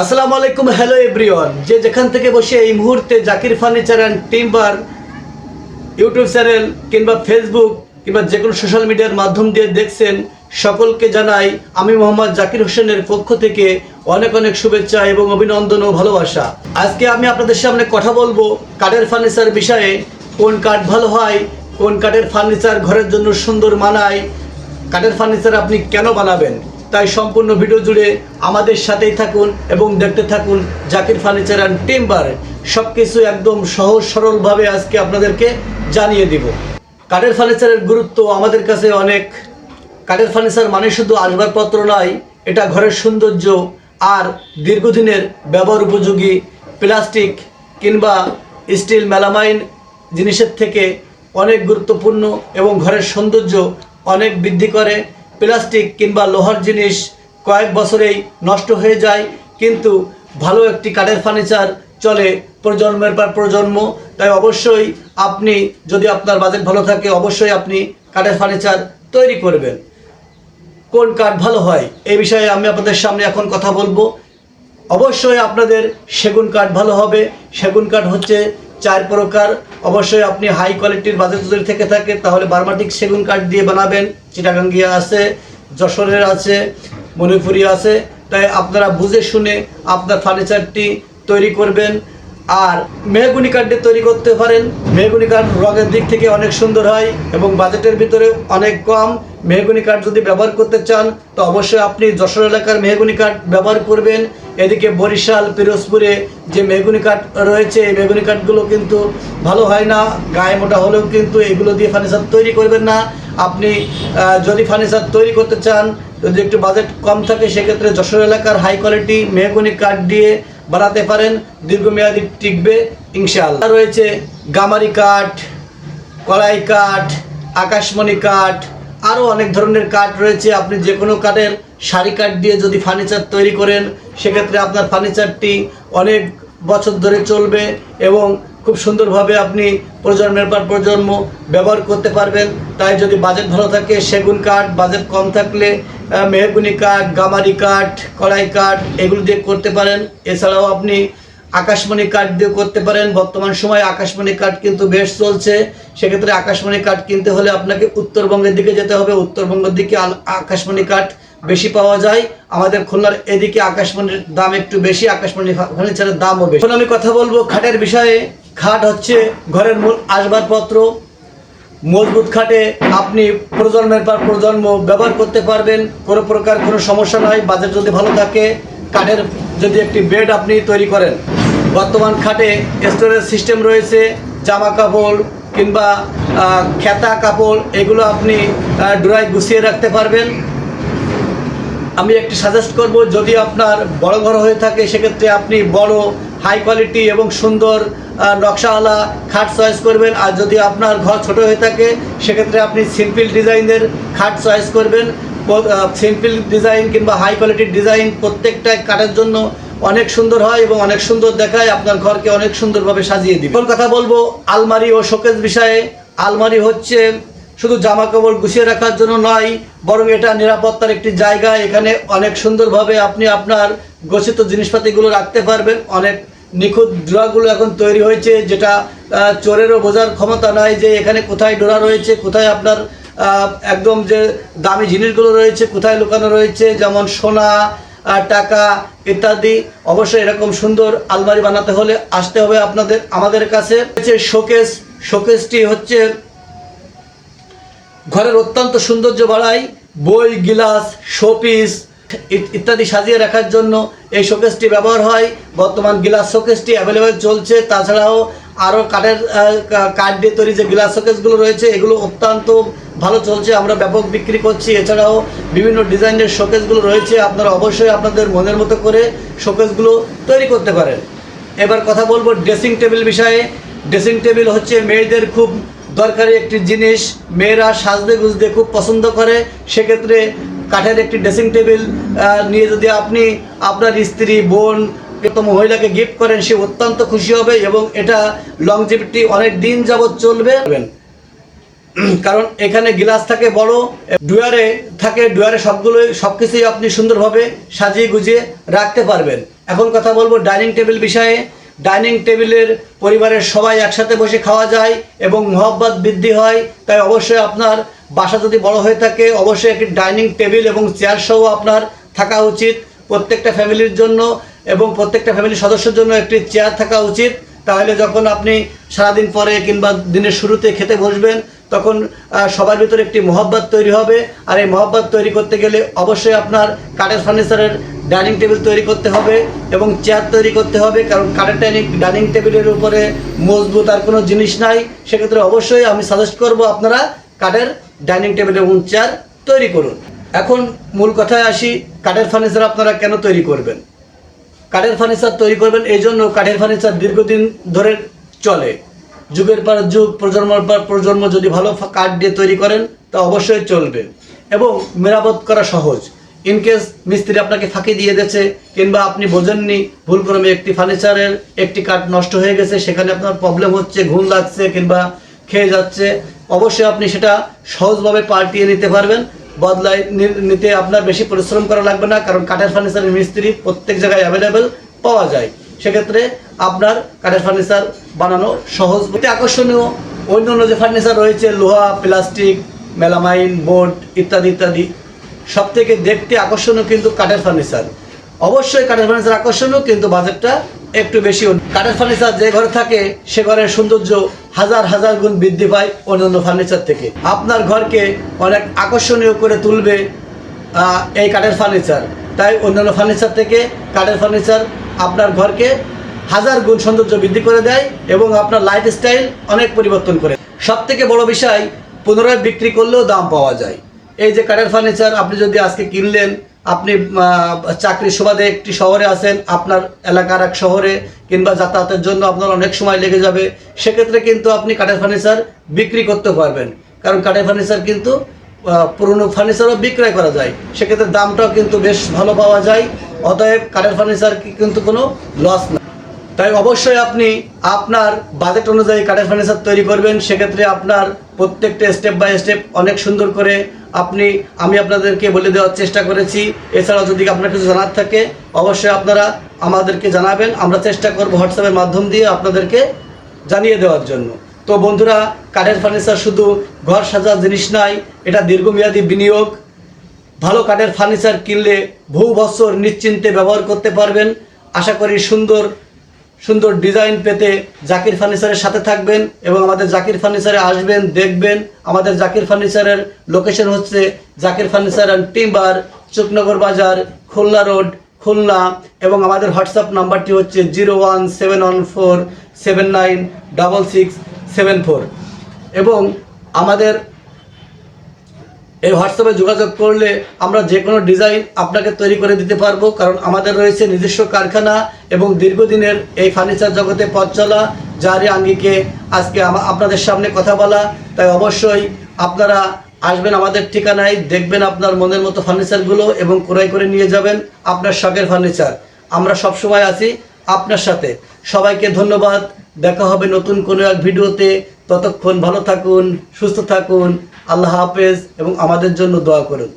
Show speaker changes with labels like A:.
A: আসসালামু আলাইকুম hello everyone যে যেখান থেকে বসে এই মুহূর্তে Zakir furniture and timber YouTube channel কিংবা ফেসবুক কিংবা যে কোনো সোশ্যাল মিডিয়ার মাধ্যম দিয়ে দেখছেন, সকলকে জানাই আমি মোহাম্মদ জাকির হোসেনের পক্ষ থেকে অনেক অনেক শুভেচ্ছা এবং অভিনন্দন ও ভালোবাসা। আজকে আমি আপনাদের সামনে কথা বলব কাঠের ফার্নিচার বিষয়ে, কোন কাঠ ভালো হয়, কোন কাঠের ফার্নিচার ঘরের জন্য সুন্দর মানায়, কাঠের ফার্নিচার আপনি কেন বানাবেন? তাই সম্পূর্ণ ভিডিও জুড়ে আমাদের সাথেই থাকুন এবং দেখতে থাকুন জাকির ফার্নিচার অ্যান্ড টিম্বার। সব কিছু একদম সহজ সরলভাবে আজকে আপনাদেরকে জানিয়ে দিব। কাঠের ফার্নিচারের গুরুত্ব আমাদের কাছে অনেক। কাঠের ফার্নিচার মানে শুধু আসবাবপত্র নয়, এটা ঘরের সৌন্দর্য আর দীর্ঘদিনের ব্যবহার উপযোগী প্লাস্টিক কিংবা স্টিল মেলামাইন জিনিসের থেকে অনেক গুরুত্বপূর্ণ এবং ঘরের সৌন্দর্য অনেক বৃদ্ধি করে। প্লাস্টিক কিংবা লোহার জিনিস কয়েক বছরেই নষ্ট হয়ে যায়, কিন্তু ভালো একটি কাঠের ফার্নিচার চলে প্রজন্মের পর প্রজন্ম। তাই অবশ্যই আপনি, যদি আপনার বাজেট ভালো থাকে, অবশ্যই আপনি কাঠের ফার্নিচার তৈরি করবেন। কোন কাঠ ভালো হয়, এই বিষয়ে আমি আপনাদের সামনে এখন কথা বলব। অবশ্যই আপনাদের সেগুন কাঠ ভালো হবে। সেগুন কাঠ হচ্ছে চার প্রকার। অবশ্যই আপনি হাই কোয়ালিটির বাজেট যদি থেকে থাকে, তাহলে বার্মাটিক সেগুন কাঠ দিয়ে বানাবেন। চিটাগাঙ্গিয়া আছে, যশোরের আছে, মণিপুরি আছে। তাই আপনারা বুঝে শুনে আপনার ফার্নিচারটি তৈরি করবেন। আর মেহগুনি দিয়ে তৈরি করতে পারেন। মেহগুনি কাঠ রঙের দিক থেকে অনেক সুন্দর হয় এবং বাজেটের ভিতরে অনেক কম। মেহগুনি কাঠ যদি ব্যবহার করতে চান, তো অবশ্যই আপনি যশোর এলাকার মেহগুনি কাঠ ব্যবহার করবেন। এদিকে বরিশাল, পিরোজপুরে যে মেহগুনি কাঠ রয়েছে, এই মেহগুনি কাঠগুলো কিন্তু ভালো হয় না। গায়ে মোটা হলেও কিন্তু এগুলো দিয়ে ফার্নিচার তৈরি করবেন না। আপনি যদি ফার্নিচার তৈরি করতে চান, যদি একটু বাজেট কম থাকে, সেক্ষেত্রে যশোর এলাকার হাই কোয়ালিটি মেহগুনি কাঠ দিয়ে বানাতে পারেন, দীর্ঘমেয়াদী টিকবে ইনশাআল্লাহ। রয়েছে গামারি কাঠ, কলাই কাঠ, আকাশমণি কাঠ, আরও অনেক ধরনের কাঠ রয়েছে। আপনি যে কোনো কাঠের শাড়ি কাঠ দিয়ে যদি ফার্নিচার তৈরি করেন, সেক্ষেত্রে আপনার ফার্নিচারটি অনেক বছর ধরে চলবে এবং খুব সুন্দরভাবে আপনি প্রজন্মের পর প্রজন্ম ব্যবহার করতে পারবেন। তাই যদি বাজেট ভালো থাকে, সেগুন কাঠ বাজেট কম থাকলে মেহগুনি কাঠ গামারি কাঠ কড়াই কাঠ এগুলো দিয়ে করতে পারেন। এছাড়াও আপনি আকাশমণি কাঠ দিয়ে করতে পারেন। বর্তমান সময়ে আকাশমণি কাঠ কিন্তু বেশ চলছে। সেক্ষেত্রে আকাশমণি কাঠ কিনতে হলে আপনাকে উত্তরবঙ্গের দিকে যেতে হবে। উত্তরবঙ্গের দিকে আকাশমণি কাঠ বেশি পাওয়া যায়। আমাদের খুলনার এদিকে আকাশমণির দাম একটু বেশি, আকাশমণি ফার্নিচারের দামও বেশি। এখন আমি কথা বলব খাটের বিষয়ে। খাট হচ্ছে ঘরের মূল আসবাবপত্র। মজবুত খাটে আপনি প্রজন্মের পর প্রজন্ম ব্যবহার করতে পারবেন, কোনো প্রকার কোনো সমস্যা নয় বাজেট যদি ভালো থাকে, কাঠের যদি একটি বেড আপনি তৈরি করেন। বর্তমান খাটে স্টোরেজ সিস্টেম রয়েছে, জামা কাপড় কিংবা খেতা কাপড়, এগুলো আপনি ড্রয় গুছিয়ে রাখতে পারবেন। আমি একটি সাজেস্ট করব, যদি আপনার বড় ঘর হয়ে থাকে, সেক্ষেত্রে আপনি বড় হাই কোয়ালিটি এবং সুন্দর নকশাওয়ালা খাট চয়েস করবেন। আর যদি আপনার ঘর ছোট হয়ে থাকে, সেক্ষেত্রে আপনি সিম্পল ডিজাইনের খাট চয়েস করবেন। সিম্পল ডিজাইন কিংবা হাই কোয়ালিটির ডিজাইন প্রত্যেকটা কাঠের জন্য অনেক সুন্দর হয় এবং অনেক সুন্দর দেখায়। আপনার ঘরকে অনেক সুন্দরভাবে সাজিয়ে দিবে। কথা বলব, আলমারি ও শোকেস বিষয়ে। আলমারি হচ্ছে শুধু জামা কাপড় গুছিয়ে রাখার জন্য নয়, বরং এটা নিরাপত্তার একটি জায়গা। এখানে অনেক সুন্দরভাবে আপনি আপনার গচ্ছিত জিনিসপাতিগুলো রাখতে পারবেন। অনেক নিখুঁত ডোরাগুলো এখন তৈরি হয়েছে, যেটা চোরেরও বোঝার ক্ষমতা নাই যে এখানে কোথায় ডোরা রয়েছে, কোথায় আপনার একদম যে দামি জিনিসগুলো রয়েছে, কোথায় লুকানো রয়েছে, যেমন সোনা টাকা ইত্যাদি। অবশ্যই এরকম সুন্দর আলমারি বানাতে হলে আসতে হবে আপনাদের, আমাদের কাছে। শোকেস, শোকেসটি হচ্ছে ঘরের অত্যন্ত সৌন্দর্য বাড়ায়, বই, গিলাস, শোপিস ইত্যাদি সাজিয়ে রাখার জন্য এই শোকেসটি ব্যবহার হয়। বর্তমান গ্লাস শোকেসটি অ্যাভেলেবেল চলছে। তাছাড়াও আরও কাঠের কাঠ দিয়ে তৈরি যে গ্লাস শোকেসগুলো রয়েছে, এগুলো অত্যন্ত ভালো চলছে। আমরা ব্যাপক বিক্রি করছি। এছাড়াও বিভিন্ন ডিজাইনের শোকেসগুলো রয়েছে। আপনারা অবশ্যই আপনাদের মনের মতো করে শোকেসগুলো তৈরি করতে পারেন। এবার কথা বলব ড্রেসিং টেবিল বিষয়ে। ড্রেসিং টেবিল হচ্ছে মেয়েদের খুব দরকারি একটি জিনিস। মেয়েরা সাজতে গুজতে খুব পছন্দ করে। সেক্ষেত্রে কাঠের একটি ড্রেসিং টেবিল নিয়ে যদি আপনি আপনার স্ত্রী, বোন মহিলাকে গিফট করেন, সে অত্যন্ত খুশি হবে এবং এটা লংজিভিটি অনেক দিন যাবৎ চলবে। কারণ এখানে গ্লাস থাকে বড় ডুয়ারে থাকে ডুয়ারে সবগুলোই সব কিছুই আপনি সুন্দরভাবে সাজিয়ে গুজিয়ে রাখতে পারবেন। এখন কথা বলব ডাইনিং টেবিল বিষয়ে। ডাইনিং টেবিলের পরিবারের সবাই একসাথে বসে খাওয়া যায় এবং মহব্বত বৃদ্ধি হয়, তাই অবশ্যই আপনার বাসা যদি বড় হয়ে থাকে, অবশ্যই একটি ডাইনিং টেবিল এবং চেয়ার সহ আপনার থাকা উচিত। প্রত্যেকটা ফ্যামিলির জন্য এবং প্রত্যেকটা ফ্যামিলির সদস্যের জন্য একটি চেয়ার থাকা উচিত। তাহলে যখন আপনি সারাদিন পরে কিংবা দিনের শুরুতে খেতে বসবেন, তখন সবার ভিতরে একটি মহব্বত তৈরি হবে। আর এই মহব্বত তৈরি করতে গেলে অবশ্যই আপনার কাঠের ফার্নিচারের ডাইনিং টেবিল তৈরি করতে হবে এবং চেয়ার তৈরি করতে হবে। কারণ কাঠের ডাইনিং ডাইনিং টেবিলের উপরে মজবুত আর কোনো জিনিস নাই। সেক্ষেত্রে অবশ্যই আমি সাজেস্ট করব আপনারা কাঠের ডাইনিং টেবিল এবং চেয়ার তৈরি করুন। এখন মূল কথায় আসি, কাঠের ফার্নিচার আপনারা কেন তৈরি করবেন? কাঠের ফার্নিচার তৈরি করবেন এই জন্য কাঠের ফার্নিচার দীর্ঘদিন ধরে চলে। যুগের পর যুগ, প্রজন্মের পর প্রজন্ম যদি ভালো কাঠ দিয়ে তৈরি করেন, তা অবশ্যই চলবে। এবং মেরামত করা সহজ। ইনকেস মিস্ত্রি আপনাকে ফাঁকি দিয়ে দিয়েছে, কিংবা আপনি বোঝেননি, ভুলক্রমে একটি ফার্নিচারের একটি কাঠ নষ্ট হয়ে গেছে, সেখানে আপনার প্রবলেম হচ্ছে ঘুম লাগছে, কিংবা খেয়ে যাচ্ছে অবশ্যই আপনি সেটা সহজভাবে পাল্টিয়ে নিতে পারবেন, বদলায় নিতে আপনার বেশি পরিশ্রম করা লাগবে না, কারণ কাঠের ফার্নিচারের মিস্ত্রি প্রত্যেক জায়গায় অ্যাভেলেবেল পাওয়া যায়। সেক্ষেত্রে আপনার কাঠের ফার্নিচার বানানো সহজ। আকর্ষণীয় অন্য অন্য যে ফার্নিচার রয়েছে, লোহা, প্লাস্টিক, মেলামাইন বোর্ড ইত্যাদি ইত্যাদি সব থেকে দেখতে আকর্ষণীয় কিন্তু কাঠের ফার্নিচার। অবশ্যই কাঠের ফার্নিচার আকর্ষণীয়, কিন্তু বাজেটটা একটু বেশি। কাঠের ফার্নিচার যে ঘরে থাকে, সে ঘরের সৌন্দর্য হাজার হাজার গুণ বৃদ্ধি পায় অন্যান্য ফার্নিচার থেকে। আপনার ঘরকে অনেক আকর্ষণীয় করে তুলবে এই কাঠের ফার্নিচার তাই অন্যান্য ফার্নিচার থেকে কাঠের ফার্নিচার আপনার ঘরকে হাজার গুণ সৌন্দর্য বৃদ্ধি করে দেয় এবং আপনার লাইফ স্টাইল অনেক পরিবর্তন করে। সব থেকে বড় বিষয়, পুনরায় বিক্রি করলেও দাম পাওয়া যায়। এই যে কাঠের ফার্নিচার আপনি যদি আজকে কিনলেন আপনি আহ, চাকরির সুবাদে একটি শহরে আছেন আপনার এলাকার এক শহরে কিংবা যাতায়াতের জন্য আপনার অনেক সময় লেগে যাবে সেক্ষেত্রে কিন্তু আপনি কাঠের ফার্নিচার বিক্রি করতে পারবেন। কারণ কাঠের ফার্নিচার কিন্তু পুরনো ফার্নিচারও বিক্রয় করা যায়। সেক্ষেত্রে দামটাও কিন্তু বেশ ভালো পাওয়া যায়। অতএব কাঠের ফার্নিচার কিন্তু কোনো লস না। তাই অবশ্যই আপনি আপনার বাজেট অনুযায়ী কাঠের ফার্নিচার তৈরি করবেন। সেক্ষেত্রে আপনার প্রত্যেকটা স্টেপ বাই স্টেপ অনেক সুন্দর করে আপনি, আমি আপনাদেরকে বলে দেওয়ার চেষ্টা করেছি। এছাড়াও যদি আপনার কিছু জানার থাকে, অবশ্যই আপনারা আমাদেরকে জানাবেন। আমরা চেষ্টা করব হোয়াটসঅ্যাপের মাধ্যম দিয়ে আপনাদেরকে জানিয়ে দেওয়ার জন্য। তো বন্ধুরা, কাঠের ফার্নিচার শুধু ঘর সাজার জিনিস নাই, এটা দীর্ঘমেয়াদী বিনিয়োগ। ভালো কাঠের ফার্নিচার কিনলে বহু বছর নিশ্চিন্তে ব্যবহার করতে পারবেন। আশা করি সুন্দর সুন্দর ডিজাইন পেতে জাকির ফার্নিচারের সাথে থাকবেন এবং আমাদের জাকির ফার্নিচারে আসবেন, দেখবেন। আমাদের জাকির ফার্নিচারের লোকেশন হচ্ছে Zakir furniture and timber Chuknagar বাজার, খুলনা রোড, খুলনা এবং আমাদের হোয়াটসঅ্যাপ নাম্বারটি হচ্ছে zero one seven one four seven nine double six seven four. এবং আমাদের এই হোয়াটসঅ্যাপে যোগাযোগ করলে আমরা যে কোনো ডিজাইন আপনাকে তৈরি করে দিতে পারব, কারণ আমাদের রয়েছে নিজস্ব কারখানা এবং দীর্ঘদিনের এই ফার্নিচার জগতে পথ চলা, যারই আঙ্গিকে আজকে আপনাদের সামনে কথা বলা। তাই অবশ্যই আপনারা আসবেন আমাদের ঠিকানায়, দেখবেন আপনার মনের মতো ফার্নিচারগুলো এবং ক্রয় করে নিয়ে যাবেন আপনার শখের ফার্নিচার আমরা সব সময় আছি আপনার সাথে। সবাইকে ধন্যবাদ। দেখা হবে নতুন কোনো এক ভিডিওতে ততক্ষণ ভালো থাকুন সুস্থ থাকুন আল্লাহ হাফেজ এবং আমাদের জন্য দোয়া করুন।